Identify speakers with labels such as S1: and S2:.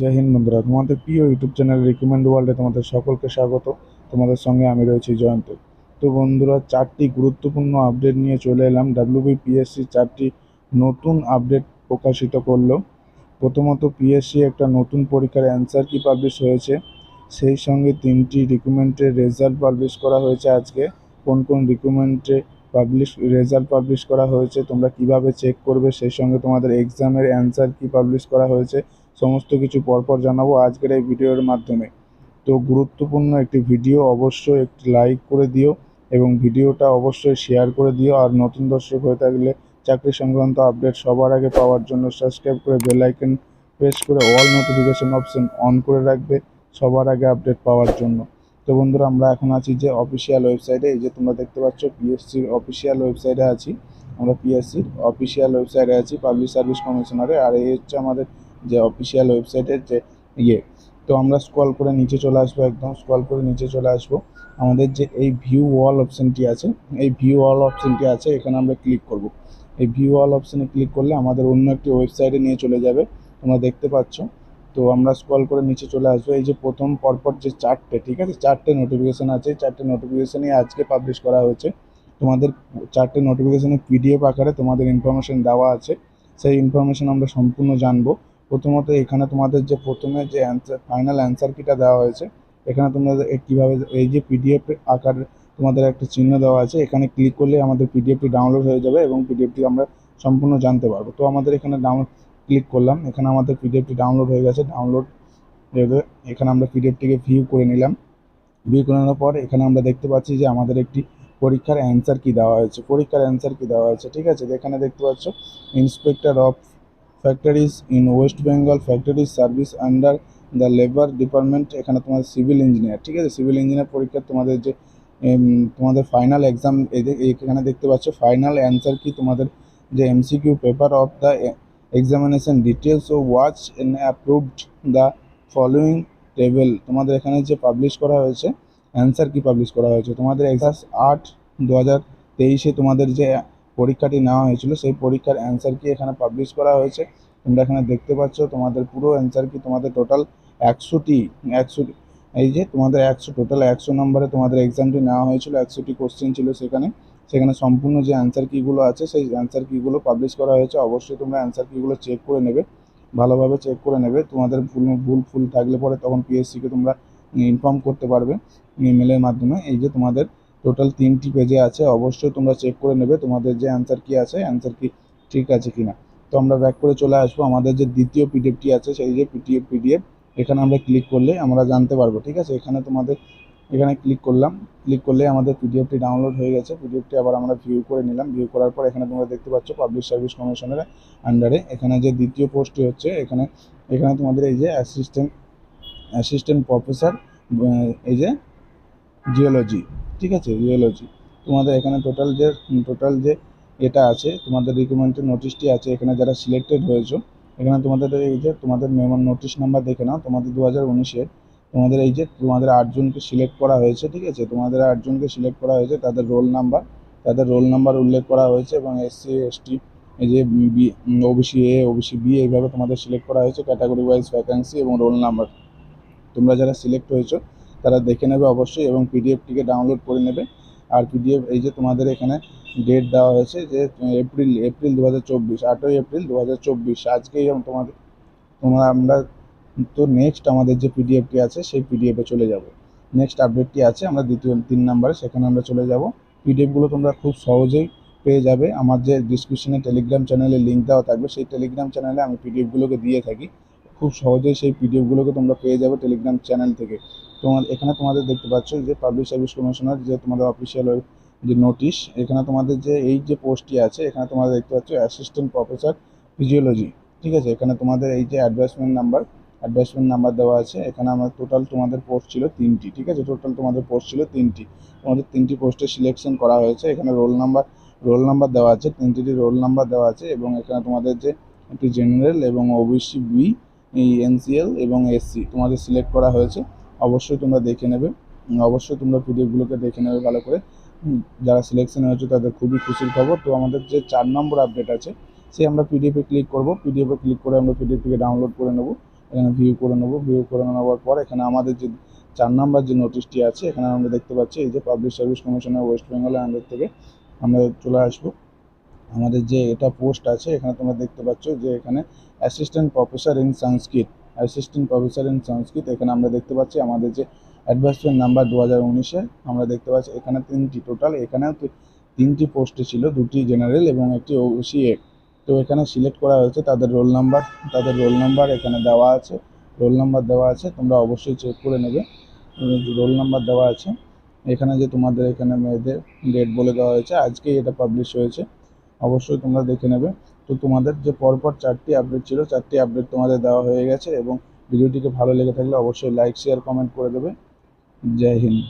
S1: জয় হিন্দ বন্ধুরা, তোমাদের প্রিয় ইউটিউব চ্যানেল রিকমেন্ড ওয়ার্ল্ডে তোমাদের সকলকে স্বাগত। তোমাদের সঙ্গে আমি রয়েছি জয়ন্ত। তো বন্ধুরা, চারটি গুরুত্বপূর্ণ আপডেট নিয়ে চলে এলাম। ডাব্লিউবিপিএসসি চারটি নতুন আপডেট প্রকাশিত করল। প্রথমত পিএসসি একটা নতুন পরীক্ষার অ্যান্সার কি পাবলিশ হয়েছে? সেই সঙ্গে তিনটি রিকুমেন্টের রেজাল্ট পাবলিশ করা হয়েছে আজকে। কোন কোন রিকুমেন্টে পাবলিশ রেজাল্ট পাবলিশ করা হয়েছে, তোমরা কীভাবে চেক করবে? সেই সঙ্গে তোমাদের এক্সামের অ্যান্সার কি পাবলিশ করা হয়েছে? সমস্ত কিছু পরপর জানাব আজকের এই ভিডিওর মাধ্যমে। তো গুরুত্বপূর্ণ একটি ভিডিও অবশ্যই একটি লাইক করে দিও এবং ভিডিওটা অবশ্যই শেয়ার করে দিও। আর নতুন দর্শক হয়ে থাকলে চাকরি সংক্রান্ত আপডেট সবার আগে পাওয়ার জন্য সাবস্ক্রাইব করে বেল আইকন প্রেস করে অল নোটিফিকেশন অপশন অন করে রাখবে সবার আগে আপডেট পাওয়ার জন্য। তো বন্ধুরা, আমরা এখন আছি যে অফিসিয়াল ওয়েবসাইটে এই যে তোমরা দেখতে পাচ্ছ পিএসসির অফিসিয়াল ওয়েবসাইটে আছি। আমরা পিএসসির অফিসিয়াল ওয়েবসাইটে আছি পাবলিক সার্ভিস কমিশনারে আর এই হচ্ছে আমাদের যে অফিসিয়াল ওয়েবসাইটের যে ইয়ে। তো আমরা স্ক্রল করে নিচে চলে আসব একদম স্ক্রল করে নিচে চলে আসব। আমাদের যে এই ভিউ ওয়াল অপশানটি আছে, এই ভিউ ওয়াল অপশানটি আছে, এখানে আমরা ক্লিক করব। এই ভিউ ওয়াল অপশানে ক্লিক করলে আমাদের অন্য একটি ওয়েবসাইটে নিয়ে চলে যাবে, তোমরা দেখতে পাচ্ছ। তো আমরা স্ক্রল করে নিচে চলে আসব, এই যে প্রথম পরপর যে চারটে, ঠিক আছে? চারটে নোটিফিকেশান আছে চারটে নোটিফিকেশানই আজকে পাবলিশ করা হয়েছে। তোমাদের চারটে নোটিফিকেশানে পিডিএফ আকারে তোমাদের ইনফরমেশন দেওয়া আছে। সেই ইনফরমেশন আমরা সম্পূর্ণ জানব। প্রথমত এখানে তোমাদের যে প্রথমে যে অ্যান্সার ফাইনাল অ্যান্সার কিটা দেওয়া হয়েছে, এখানে তোমরা এ- কীভাবে, এই যে পিডিএফ আকার তোমাদের একটা চিহ্ন দেওয়া আছে, এখানে ক্লিক করলে আমাদের পিডিএফটি ডাউনলোড হয়ে যাবে এবং পিডিএফটি আমরা সম্পূর্ণ জানতে পারব। তো আমাদের এখানে ডাউন ক্লিক করলাম, এখানে আমাদের পিডিএফটি ডাউনলোড হয়ে গেছে ডাউনলোড এখানে আমরা পিডিএফটিকে ভিউ করে নিলাম। ভিউ করে নেওয়ার পর এখানে আমরা দেখতে পাচ্ছি যে আমাদের একটি পরীক্ষার অ্যান্সার কি দেওয়া হয়েছে, পরীক্ষার অ্যান্সার কি দেওয়া হয়েছে, ঠিক আছে? এখানে দেখতে পাচ্ছ inspector of factories in West Bengal factories service under the labour department এখানে তোমাদের সিভিল ইঞ্জিনিয়ার ঠিক আছে? সিভিল ইঞ্জিনিয়ার পরীক্ষা তোমাদের যে তোমাদের ফাইনাল এক্সাম এখানে দেখতে পাচ্ছ ফাইনাল অ্যান্সার কি তোমাদের যে MCQ paper of the examination details O watch an approved the following table তোমাদের এখানে যে পাবলিশ করা হয়েছে অ্যান্সার কি পাবলিশ করা হয়েছে? তোমাদের এক্সাস আট দু হাজার তেইশে তোমাদের যে পরীক্ষাটি নেওয়া হয়েছিল, সেই পরীক্ষার অ্যান্সার কি এখানে পাবলিশ করা হয়েছে? তোমরা এখানে দেখতে পাচ্ছ, তোমাদের পুরো অ্যান্সার কি তোমাদের টোটাল একশোটি একশোটি এই যে তোমাদের একশো টোটাল একশো নম্বরে তোমাদের এক্সামটি নেওয়া হয়েছিল, একশোটি কোশ্চেন ছিল সেখানে। সেখানে সম্পূর্ণ যে অ্যান্সার কিগুলো আছে, সেই অ্যান্সার কিগুলো পাবলিশ করা হয়েছে, অবশ্যই তোমরা অ্যান্সার কিগুলো চেক করে নেবে, ভালোভাবে চেক করে নেবে। তোমাদের ভুল ভুল, ফুল থাকলে পরে তখন পিএসসিকে তোমরা ইনফর্ম করতে পারবে ইমেলের মাধ্যমে। এই যে তোমাদের টোটাল তিনটি পেজে আছে। অবশ্যই তোমরা চেক করে নেবে তোমাদের যে অ্যান্সার কি আছে অ্যান্সার কি ঠিক আছে কিনা। তো আমরা ব্যাক করে চলে আসব। আমাদের যে দ্বিতীয় পিডিএফটি আছে, সেই যে পিডিএফ পিডিএফ এখানে আমরা ক্লিক করলে আমরা জানতে পারব, ঠিক আছে? এখানে তোমাদের, এখানে ক্লিক করলাম। ক্লিক করলে আমাদের পিডিএফটি ডাউনলোড হয়ে গেছে। পিডিএফটি আবার আমরা ভিউ করে নিলাম। ভিউ করার পর এখানে তোমরা দেখতে পাচ্ছ পাবলিক সার্ভিস কমিশনের আন্ডারে এখানে যে দ্বিতীয় পোস্টটি হচ্ছে, এখানে এখানে তোমাদের এই যে অ্যাসিস্ট্যান্ট অ্যাসিস্ট্যান্ট প্রফেসর এই যে জিওলজি ঠিক আছে রিওলজি তোমাদের এখানে টোটাল যে টোটাল যে এটা আছে, তোমাদের রিকমেন্ডেড নোটিশটি আছে, এখানে যারা সিলেক্টেড হয়েছো, এখানে তোমাদের এই যে, তোমাদের মেমোর নোটিশ নাম্বার দেখে নাও, তোমাদের দু হাজার উনিশের, তোমাদের এই যে, তোমাদের আটজনকে সিলেক্ট করা হয়েছে, ঠিক আছে? তোমাদের আটজনকে সিলেক্ট করা হয়েছে, তাদের রোল নাম্বার তাদের রোল নাম্বার উল্লেখ করা হয়েছে এবং এসসি এসটি এই যে B OBC A OBC B এইভাবে তোমাদের সিলেক্ট করা হয়েছে ক্যাটাগরি ওয়াইজ ভ্যাকান্সি এবং রোল নাম্বার তোমরা যারা সিলেক্ট হয়েছো তারা দেখে নেবে অবশ্যই এবং পিডিএফটিকে ডাউনলোড করে নেবে। আর পিডিএফ এই যে তোমাদের এখানে ডেট দেওয়া হয়েছে যে এপ্রিল এপ্রিল দু হাজার চব্বিশ, আটই এপ্রিল দু হাজার চব্বিশ। আজকেই তোমাদের তোমরা আমরা তো নেক্সট আমাদের যে পিডিএফটি আছে সেই পিডিএফে চলে যাব। নেক্সট আপডেটটি আছে, আমরা দ্বিতীয় তিন নাম্বারে, সেখানে আমরা চলে যাব। পিডিএফগুলো তোমরা খুব সহজেই পেয়ে যাবে। আমার যে ডিসক্রিপশনে টেলিগ্রাম চ্যানেলে লিঙ্ক দেওয়া থাকবে, সেই টেলিগ্রাম চ্যানেলে আমি পিডিএফগুলোকে দিয়ে থাকি। খুব সহজেই সেই পিডিএফগুলোকে তোমরা পেয়ে যাবে টেলিগ্রাম চ্যানেল থেকে। তোমার এখানে তোমাদের দেখতে পাচ্ছ যে পাবলিক সার্ভিস কমিশনার যে তোমাদের অফিসিয়াল যে নোটিশ এখানে তোমাদের যে এই যে পোস্টটি আছে, এখানে তোমাদের দেখতে পাচ্ছ অ্যাসিস্ট্যান্ট প্রফেসর ফিজিওলজি ঠিক আছে? এখানে তোমাদের এই যে অ্যাডভার্টাইজমেন্ট নাম্বার অ্যাডভার্টাইজমেন্ট নাম্বার দেওয়া আছে, এখানে আমার টোটাল তোমাদের পোস্ট ছিল তিনটি, ঠিক আছে? টোটাল তোমাদের পোস্ট ছিল তিনটি। তোমাদের তিনটি পোস্টে সিলেকশন করা হয়েছে, এখানে রোল নাম্বার রোল নাম্বার দেওয়া আছে তিনটি রোল নাম্বার দেওয়া আছে, এবং এখানে তোমাদের যে একটি জেনারেল এবং ওবিসি বি এনসিএল এবং এসসি তোমাদের সিলেক্ট করা হয়েছে। অবশ্যই তোমরা দেখে নেবে। অবশ্যই তোমরা পিডিএফগুলোকে দেখে নেবে ভালো করে। যারা সিলেকশন হয়েছে তাদের খুবই খুশির খবর। তো আমাদের যে চার নম্বর আপডেট আছে সে আমরা পিডিএফে ক্লিক করব। পিডিএফে ক্লিক করে আমরা পিডিএফটিকে ডাউনলোড করে নেব। এখানে ভিউ করে নেব। ভিউ করে নেওয়ার পর এখানে আমাদের যে চার নাম্বার যে নোটিশটি আছে, এখানে আমরা দেখতে পাচ্ছি এই যে পাবলিক সার্ভিস কমিশনের ওয়েস্ট বেঙ্গলের আন্ডার থেকে আমরা চলে আসব। আমাদের যে এটা পোস্ট আছে, এখানে তোমরা দেখতে পাচ্ছ যে এখানে assistant professor in Sanskrit assistant professor in Sanskrit এখানে আমরা দেখতে পাচ্ছি আমাদের যে অ্যাডভার্সমেন্ট নাম্বার দু হাজার উনিশে, আমরা দেখতে পাচ্ছি এখানে তিনটি টোটাল এখানেও তিনটি পোস্টে ছিল, দুটি জেনারেল এবং একটি ওসি এ তো এখানে সিলেক্ট করা হয়েছে তাদের রোল নাম্বার তাদের রোল নাম্বার এখানে দেওয়া আছে রোল নাম্বার দেওয়া আছে, তোমরা অবশ্যই চেক করে নেবে রোল নাম্বার দেওয়া আছে। এখানে যে তোমাদের এখানে মেয়েদের ডেট বলে দেওয়া হয়েছে, আজকেই এটা পাবলিশ হয়েছে, অবশ্যই তোমরা দেখে নেবে। তো তোমাদের যে পরপর চারটি আপডেট ছিল, চারটি আপডেট তোমাদের দেওয়া হয়ে গেছে এবং ভিডিওটিকে ভালো লেগে থাকলে অবশ্যই লাইক শেয়ার কমেন্ট করে দেবে। জয় হিন্দ।